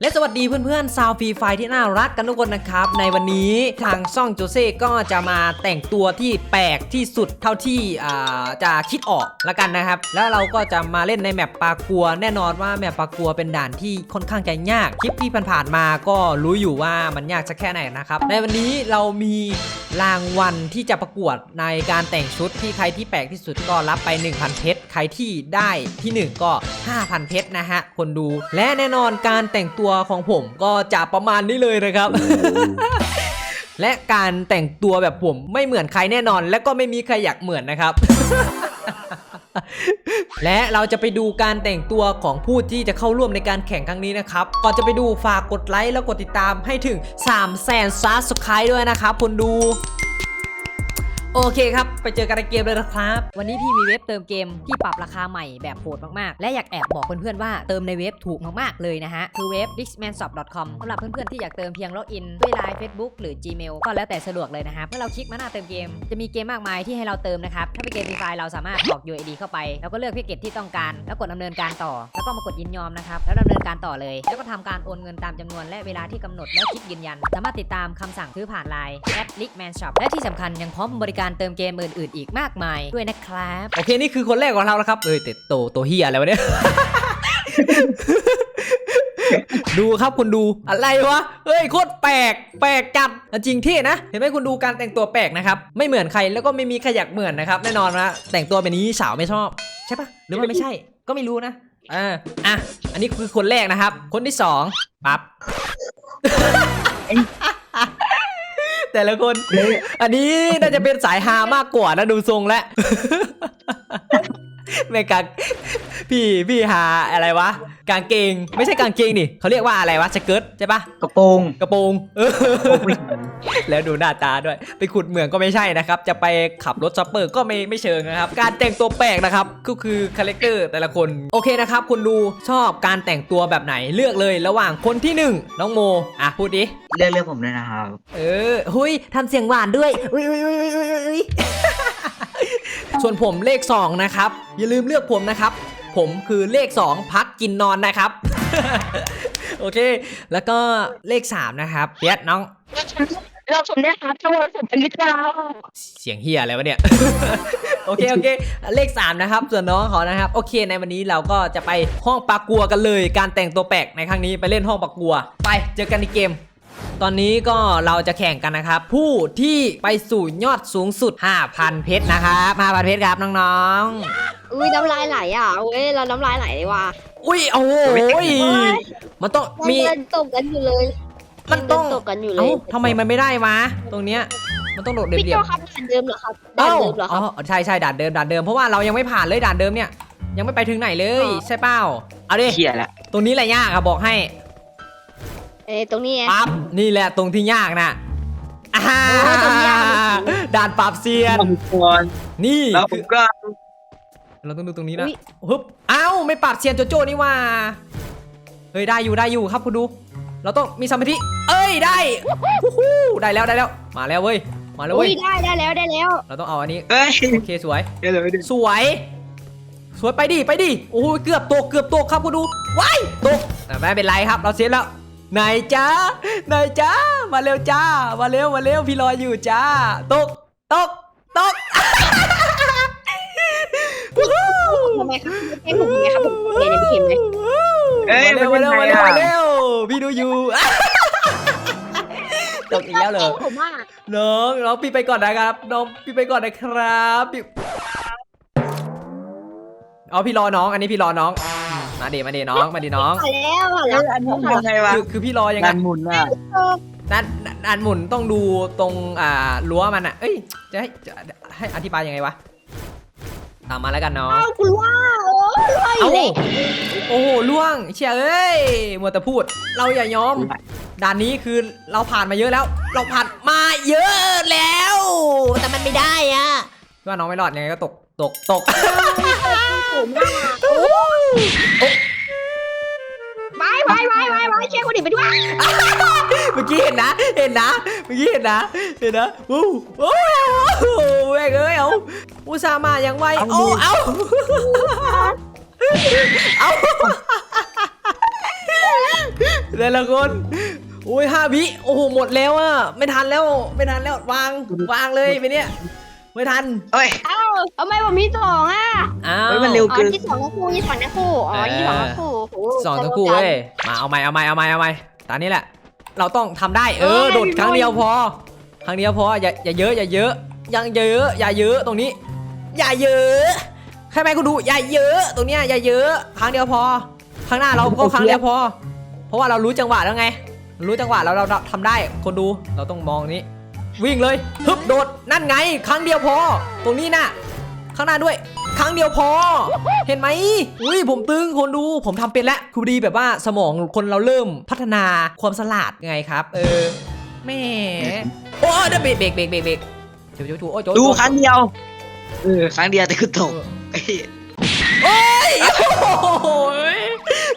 และสวัสดีเพื่อนๆ ซาวฟรีไฟที่น่ารักกันทุกคนนะครับ ในวันนี้ทางช่องโจเซ่ก็จะมาแต่งตัวที่แปลกที่สุดเท่าที่จะคิดออกละกันนะครับ แล้วเราก็จะมาเล่นในแมปปากัว แน่นอนว่าแมปปากัวเป็นด่านที่ค่อนข้างจะยากคลิปที่ผ่านๆมาก็รู้อยู่ว่ามันยากสักแค่ไหนนะครับ ในวันนี้เรามีรางวัลที่จะประกวดในการแต่งชุดที่ใครที่แปลกที่สุดก็รับไป 1,000 เพชรใครที่ได้ที่ 1 ก็ 5,000 เพชรนะฮะคนดู และแน่นอนการแต่งตัวของผมก็จะประมาณนี้เลยนะครับ และการแต่งตัวแบบผมไม่เหมือนใครแน่นอน และก็ไม่มีใครอยากเหมือนนะครับ และเราจะไปดูการแต่งตัวของผู้ที่จะเข้าร่วมในการแข่งครั้งนี้นะครับ ก่อนจะไปดูฝากกดไลค์แล้วกดติดตามให้ถึง 3 0 0แสนซับสไครต์ด้วยนะครับคนดู โอเคครับ ไปเจอกันในเกมเลยนะครับ วันนี้พี่มีเว็บเติมเกมที่ปรับราคาใหม่แบบโหดมากๆ และอยากแอบบอกเพื่อนๆว่าเติมในเว็บถูกมากๆเลยนะฮะ คือเว็บ dixmanshop.com สำหรับเพื่อนๆที่อยากเติมเพียงล็อกอินด้วย Line Facebook หรือ Gmail ก็แล้วแต่สะดวกเลยนะครับเมื่อเราคลิกมาหน้าเติมเกม จะมีเกมมากมายที่ให้เราเติมนะครับ ถ้าเป็นเกมฟรีไฟเราสามารถกรอก UID เข้าไป แล้วก็เลือกพิเกตที่ต้องการ แล้วกดดำเนินการต่อ แล้วก็มากดยินยอมนะครับ แล้วดำเนินการต่อเลย แล้วก็ทำการโอนเงินตามจำนวนและเวลาที่กำหนดแล้วคลิกยืนยัน สามารถติดตามคำสั่งซื้อผ่าน Line @lickmanshop และที่สำคัญยังพร้อมบริการเติมเกมอื่นๆ อีกมากมายด้วยนะครับ โอเค นี่คือคนแรกของเราแล้วครับเอ้ยแต่โตโตเฮียอะไรวะเนี่ย ดูครับคุณดูอะไรวะเฮ้ยโคตรแปลก แปลกจัดอะจริงเท่นะ เห็นไหมคุณดูการแต่งตัวแปลกนะครับไม่เหมือนใครแล้วก็ไม่มีใครอยากเหมือนนะครับแน่นอนนะแต่งตัวแบบนี้สาวไม่ชอบ ใช่ปะหรือว่าไม่ใช่ ก็ไม่รู้นะอ่าอะอันนี้คือคนแรกนะครับ คนที่สองปั๊บ แต่ละคน อันนี้น่าจะเป็นสายฮามากกว่านะดูทรงแล้วไม่กาง พี่พี่หาอะไรวะ กางเกงไม่ใช่กางเกงนี่เขาเรียกว่าอะไรวะสเกิร์ตใช่ปะกระโปรงกระโปรงเออแล้วดูหน้าตาด้วย ไปขุดเหมืองก็ไม่ใช่นะครับ จะไปขับรถช็อปเปอร์ก็ไม่ไม่เชิงนะครับ การแต่งตัวแปลกนะครับก็คือคาแรคเตอร์แต่ละคนโอเคนะครับคุณดูชอบการแต่งตัวแบบไหนเลือกเลยระหว่างคนที่หนึ่งน้องโมอะพูดดิเลือกเลือกผมด้วยนะครับเออหุยทำเสียงหวานด้วยอุ้ยอุ้ยอุ้ยอุ้ยอุ้ยส่วนผมเลข2นะครับอย่าลืมเลือกผมนะครับ ผมคือเลข 2 พักกินนอนนะครับ โอเค แล้วก็เลข 3 นะครับเปียดน้อง เราสมเนี่ยครับทั้งหมดผมเป็นลิตรแล้วเสียงเฮียอะไรวะเนี่ย โอเค โอเค เลข 3 นะครับ ส่วนน้องเขานะครับ โอเค ในวันนี้เราก็จะไปห้องปากัวกันเลย การแต่งตัวแปลกในครั้งนี้ไปเล่นห้องปากัว ไปเจอกันในเกม ตอนนี้ก็เราจะแข่งกันนะครับ ผู้ที่ไปสู่ยอดสูงสุด 5,000 เพชรนะครับ5,000 เพชรครับน้องอุ้ยน้ำลายไหลอะเว้ยเราน้ำลายไหลเลยว่ะๆ อุ้ยโอ้ยมันต้องเรามี เดินตกกันอยู่เลยมันต้อง เดิตกกันอยู่เลเอ้ายทำไมมันไม่ได้วะตรงเนี้ยมันต้องโดดเดี่พี่ยวโจๆครับด่านเดิมเหรอครับด่านเอ้าเดิมเหรอคอ๋รับ อใช่ใช่ด่านเดิมด่านเดิมเพราะว่าเรายังไม่ผ่านเลยด่านเดิมเนี่ยยังไม่ไปถึงไหนเลยอ๋อ ใช่เปล่าเอาดิเขียแหละ ตรงนี้แหละยากอะบอกให้ เอ้ยตรงนี้ไง ปั๊บนี่แหละตรงที่ยากนะอ่าโอ้ตรงนี้ยากด่านปราบเซียนผมก่อนนี่แล้วผมก็เราต้องดูตรงนี้นะอุ๊ย ฮึบเอ้าไม่ปราบเซียนโจโจ้นี่ว่าเฮ้ยได้อยู่ได้อยู่ครับคุณดู เราต้องมีสมาธิเอ้ยได้ฮู้ฮู้ได้แล้วได้แล้ว มาแล้วเว้ยมาแล้วอุ้เว้ยยได้ได้แล้วได้แล้วเราต้องเอาอันนี้เอ้ยโอเคสวย เดี๋ยวเลยดิสวย สวยไปดิไปดิโอ้ยเกือบตกเกือบตกครับคุณดูว้ายตกแต่ไม่เป็นไรครับ เราเซฟแล้ว ไหนจ้าไหนจ้า มาเร็วจ้า มาเร็วมาเร็วพี่รออยู่จ้า ตก ตก ตกทำไมครับให้ผมไมครับผมเรียนในพี่เข็มเลยเอ้ยมาเร็วมาเร็วมาเร็วมาเร็วพี่ดูอยู่ ตกอีกแล้วเหรอผมว่าน้องน้องพี่ไปก่อนนะครับ น้องพี่ไปก่อนนะครับ เอาพี่รอน้อง อันนี้พี่รอน้อง มาเดมาเดน้องมาดีน้อง ผ่านแล้วผ่านแล้วอันนี้ยังไงวะคือคือพี่รอยังไงดันหมุนอะด้านด้านหมุนต้องดูตรงอ่ารั้วมันอะเอ้ยจะให้จะให้อธิบายยังไงวะตามมาแล้วกันเนาะเอ้าคุณว่าโอ้ยว่าอเอ้ายู่เลยโอ้โหล่วงเชียเอ้ยมัวแต่พูด เราอย่ายอม ด่านนี้คือเราผ่านมาเยอะแล้ว เราผ่านมาเยอะแล้ว แต่มันไม่ได้อะว่าน้องไม่รอดยังไงก็ตกตกตก ผมว่าไปไปไปไปไปเชียร์คนอื่นไปด้วยเมื่อกี้เห็นนะ เห็นนะ เมื่อกี้เห็นนะ เห็นนะวู้โอ้แม่งเอ้ยเอาอุตส่าห์มาอย่างไวโอ้เอาเอาแต่ละคนโอ้ยห้าวิโอ้โหหมดแล้วอะไม่ทันแล้วไม่ทันแล้ววางวางเลยไปเนี่ยไม่ทันเอ้ยเอ้า ทำไมผมที่สองอะอ้าวเฮ้ยมันเร็ว อ๋อที่สองทั้งคู่ที่สองทั้งคู่อ๋อที่สองทั้งคู่โโหสองทั้งคู่เว้ยมาเอาใหม่เอาใหม่เอาใหม่เอาใหม่ตอนนี้แหละ เราต้องทำได้เออโดดครั้งเดียวพอ ครั้งเดียวพออย่าอย่าเยอะอย่าเยอะยังเยอะ อย่าเยอะตรงนี้ อย่าเยอะใช่ไหมคุณดูอย่าเยอะ ตรงเนี้ยอย่าเยอะครั้งเดียวพอ ข้างหน้าเราก็ครั้งเดียวพอ เพราะว่าเรารู้จังหวะแล้วไง รู้จังหวะแล้วเราทำได้คนดูเราต้องมองนี้ วิ่งเลยฮึบโดดนั่นไง ครั้งเดียวพอ ตรงนี้นะ ข้างหน้าด้วย ครั้งเดียวพอ เห็นไหมอุ้ยผมตึงคนดู ผมทำเป็นแล้วคือดีแบบว่าสมองคนเราเริ่มพัฒนาความสลาดไงครับ เออแหม่โอ้เดี๋ยวเบรกเบรกเบรกเบรกเบรกจูจูจูโอ้ยโจดูครั้งเดียวเออครั้งเดียวแต่คือตกไอ้โอ้ยโอ้ย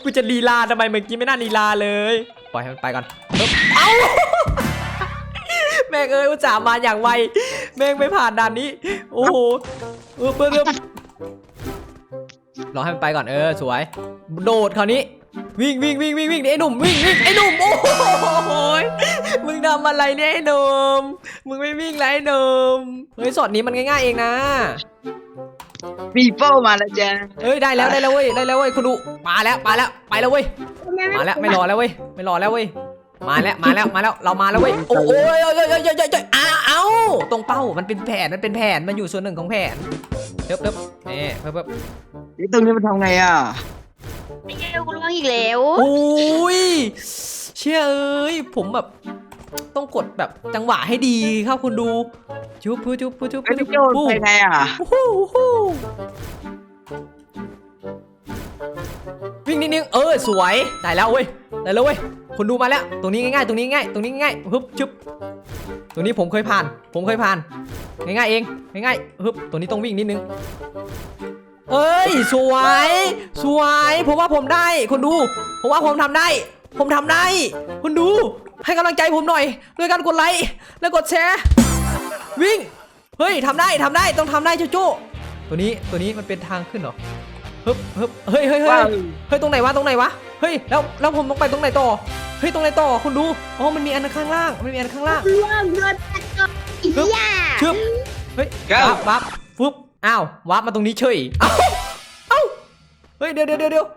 กูจะลีลาทำไมเมื่อกี้ไม่น่าลีลาเลยปล่อยให้มันไปก่อนเอิบเอ้าแม่งเอ้ยอุตส่าห์มาอย่างไวแม่งไม่ผ่านด่านนี้ โอ้โห เออเพิ่มรอให้มันไปก่อนเออสวย โดดคราวนี้ วิ่งวิ่งวิ่งวิ่งวิ่งไอ้หนุ่มวิ่งวิ่งไอ้หนุ่มโอ้โหยมึงทำอะไรเนี่ยไอ้หนุ่มมึงไม่วิ่งแล้วไอ้หนุ่มเฮ้ยสอดนี้มันง่ายๆเองนะปีโป้มาแล้วจ้ะเอ้ยได้แล้วได้แล้วเว้ยได้แล้วเว้ยคุณดูมาแล้วมาแล้วไปแล้วเว้ยมาแล้วไม่รอแล้วเว้ยไม่รอแล้วเว้ยมาแล้วมาแล้วมาแล้วเรามาแล้วเว้ยโอ้โอ้ยโอ้ยโอ้ยโอ้ยโอ้ยโอ้ยอ้าว เอ้าตรงเป้า มันเป็นแผน มันเป็นแผน มันอยู่ส่วนหนึ่งของแผนเพิ่มเพิ่มนี่เพิ่มเพิ่มไอ้ตรงนี้มันทำไงอะไม่ใช่กูร้องอีกแล้วโอ้ยเชื่อเอ้ย ผมแบบต้องกดแบบจังหวะให้ดีครับคุณดู จุ๊บปุ๊บจุ๊บปุ๊บจุ๊บไอ้ปุ๊บพี่จุ๊บโจปุ๊บไปไงอะโอ้โหโอ้โหวิ่งนิดนึงเออสวยได้แล้วเว้ยได้แล้วเว้ยคุณดูมาแล้ว ตรงนี้ง่ายๆ ตรงนี้ง่ายตรงนี้ง่ายฮึบชึบ ตรงนี้ผมเคยผ่าน ผมเคยผ่าน ง่ายๆเอง ง่ายๆฮึบตัวนี้ต้องวิ่งนิดนึง เอ้ย สวย สวย ผมว่าผมได้คุณดู ผมว่าผมทำได้ ผมทำได้ คุณดู ให้กำลังใจผมหน่อย ด้วยการกดไลค์ และกดแชร์ วิ่ง เฮ้ยทำได้ทำได้ ต้องทำได้โจโจ้ตัวนี้ ตัวนี้มันเป็นทางขึ้นเหรอฮึบฮึบเฮ้ยเฮ้ยเฮ้ว้าวยเฮ้ย ตรงไหนวะ ตรงไหนวะ เฮ้ย แล้ว แล้วผมต้องไปตรงไหนต่อ เฮ้ยตรงไหนต่อคุณดูอ๋อมันมีอันข้างล่างมันมีอันข้างล่างเรื่องเงินตัดก็อีกอย่าชึบเฮ้ยเก้าวับวับฟึบอ้าววับมาตรงนี้เฉยเอ้าเอ้าเฮ้ยเดี๋ยวเดี๋ยวเดี๋ยวเดี๋ยว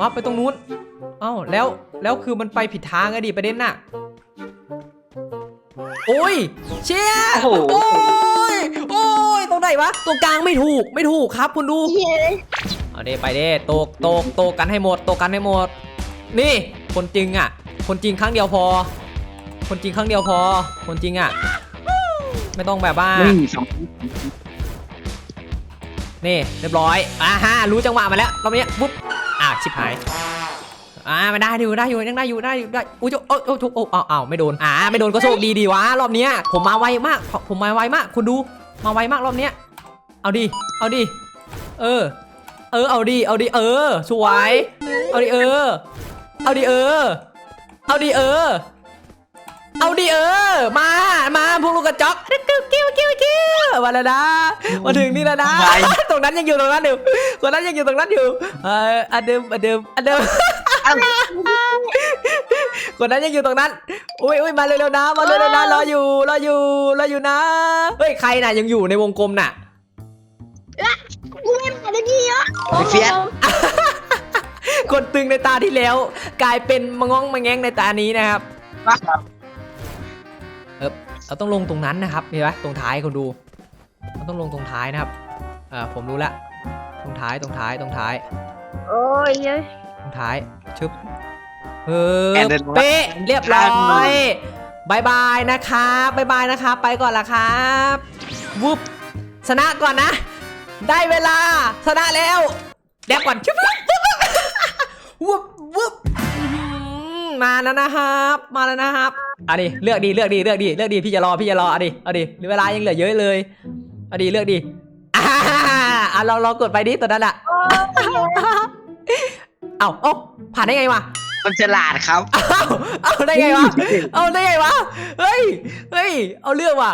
วับไปตรงนู้นเอ้าแล้วแล้วคือมันไปผิดทางอะดิประเด็นน่ะโอ้ยเชี่ยโอ้โหโอ้ยโอ้ยตรงไหนวะตรงกลางไม่ถูกไม่ถูกครับคุณดูเย้ยเอาเดไปเด้ตกตกตกกันให้หมดตกกันให้หมด นี่คนจริงอะ คนจริงครั้งเดียวพอ คนจริงครั้งเดียวพอ คนจริงอะ ไม่ต้องแบบว่าหนึ่งสองนี่เรียบร้อยอ่าฮะรู้จังหวะมาแล้วรอบนี้ปุ๊บอะชิบหายอ่าไม่ได้อยู่ได้อยู่ยังได้อยู่ได้อยู่ได้อุ้ยโอ้โอ้โอ้โอ้อ้าวอ้าวไม่โดนอ่าไม่โดนก็โชคดีดีวะรอบเนี้ยผมมาไวมาก ผมมาไวมาก คุณดูมาไวมากรอบเนี้ยเอาดิเอาดิเออ เออเอาดิเอาดิเออสวยเอาดิเออเอาดิเออ เอาดิเออ เอาดิเออ มามาพวกลูกกระจอกกิ้วกิ้วกิ้วกิ้วมาแล้วนะมาถึงนี่แล้วนะ ตรงนั้นยังอยู่ตรงนั้นอยู่ตรงนั้นยังอยู่ตรงนั้นอยู่เอออันเดิมอันเดิมอันเดิมคนนั้นยังอยู่ตรงนั้น อุ้ยอุ้ยมาเร็วๆนะ มาเร็วๆนะ รออยู่ รออยู่ รออยู่นะ เฮ้ย ใครน่ะยังอยู่ในวงกลมน่ะกูไม่ผ่านเลยพี่อะไอ้เฟียส คนตึงในตาที่แล้ว กลายเป็นมะง้องมะแงงในตานี้นะครับว่าเราต้องลงตรงนั้นนะครับเห็นไหมตรงท้ายคนดูเราต้องลงตรงท้ายนะครับอ่าผมรู้ละตรงท้ายตรงท้ายตรงท้าย โอ้ยเย้ยตรงท้ายชึบเออแอนเดินมาเป๊ะเรียบร้อยบายบายนะครับบายบายนะครับ ไปก่อนละครับวุบชนะก่อนนะ ได้เวลาชนะแล้วแดกก่อนชึบ วุบวุบอื้อหือมาแล้วนะครับ มาแล้วนะครับเอาดิเลือกดีเลือกดีเลือกดีเลือกดีพี่จะรอพี่จะรอเอาดิเอาดิเหลือเวลายังเหลือเยอะเลยเอาดิเลือกดีอ่าอะลองลองกดไปดิตัวนั้นอะเอ้าเอ้าผ่านได้ไงวะคนฉลาดครับ เอ้าเอาได้ไงวะเอาได้ไงวะเฮ้ยเฮ้ยเอาเรื่องว่ะ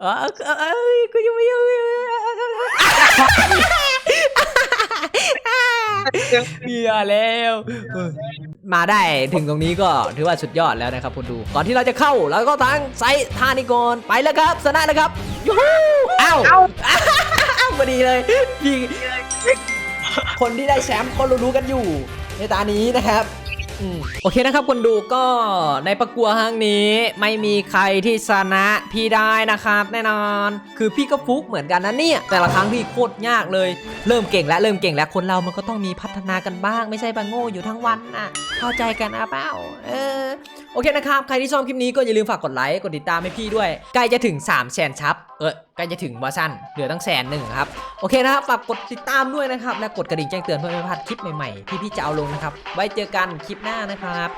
เออเออเอ้ยกูยังไม่ยัง เบียแล้วเออมาได้ถึงตรงนี้ก็ถือว่าสุดยอดแล้วนะครับคุณดู ก่อนที่เราจะเข้าเราก็ตั้งไซต์ท่านี้ก่อนไปแล้วครับชนะนะครับยูฮูอ้าวอ้าวพอดีเลยพี่คนที่ได้แชมป์ก็รู้ๆกันอยู่ในตานี้นะครับอืม โอเคนะครับคนดูก็ในประกวดครั้งนี้ไม่มีใครที่ชนะพี่ได้นะครับ แน่นอน คือพี่ก็ฟุกเหมือนกันนะเนี่ยแต่ละครั้งพี่โคตรยากเลย เริ่มเก่งแล้วเริ่มเก่งแล้วคนเรามันก็ต้องมีพัฒนากันบ้าง ไม่ใช่บางโง่อยู่ทั้งวันนะเข้าใจกันนะเปล่าเออโอเคนะครับ ใครที่ชอบคลิปนี้ก็อย่าลืมฝากกดไลค์กดติดตามให้พี่ด้วย ใกล้จะถึง3 0 0แสนชับเออใกล้จะถึงวอร์ชันเหลือตั้งแสนหนึ่งครับ โอเคนะครับฝากกดติดตามด้วยนะครับ และกดกระดิ่งแจ้งเตือนเพื่อไม่พลาดคลิปใหม่ๆ ที่พี่จะเอาลงนะครับ ไว้เจอกันคลิปหน้านะครับ